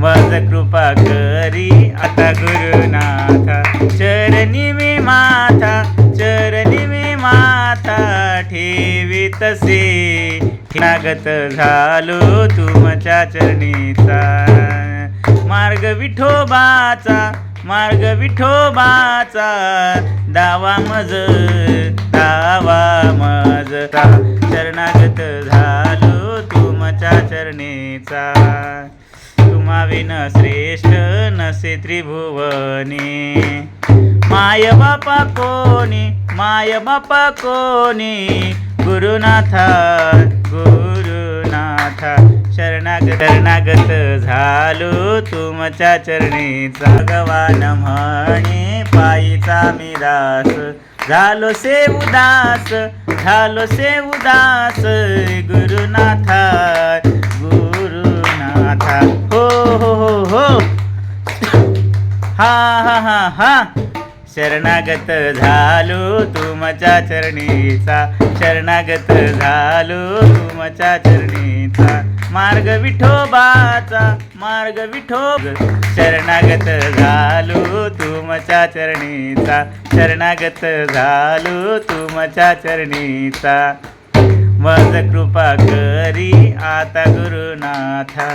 वज कृपा करी आता गुरुनाथा. चरणी मी माथा चरणी मी माथा ठेवी तसे. नागत झालो तुमच्या चरणीचा. मार्ग विठोबाचा मार्ग विठोबाचा. दावा मज दावा मज. चरणागत झालो तुमच्या चरणीचा. उमाविन श्रेष्ठ नसे त्रिभुवनी. माय बापा कोणी माय बापा कोणी? गुरुनाथा गुरुनाथा शरणागत शरणागत झालो तुमच्या चरणी भगवान म्हणे पायीचा मी दास. झालो से उदास झालो से उदास गुरु हा हा हा हा. शरणागत झालो तुमच्या चरणीचा. शरणागत झालो तुमच्या चरणीचा. मार्ग विठोबाचा मार्ग विठोब. शरणागत झालो तुमच्या चरणीचा. शरणागत झालो तुमच्या चरणीचा. मज कृपा करी आता गुरुनाथा.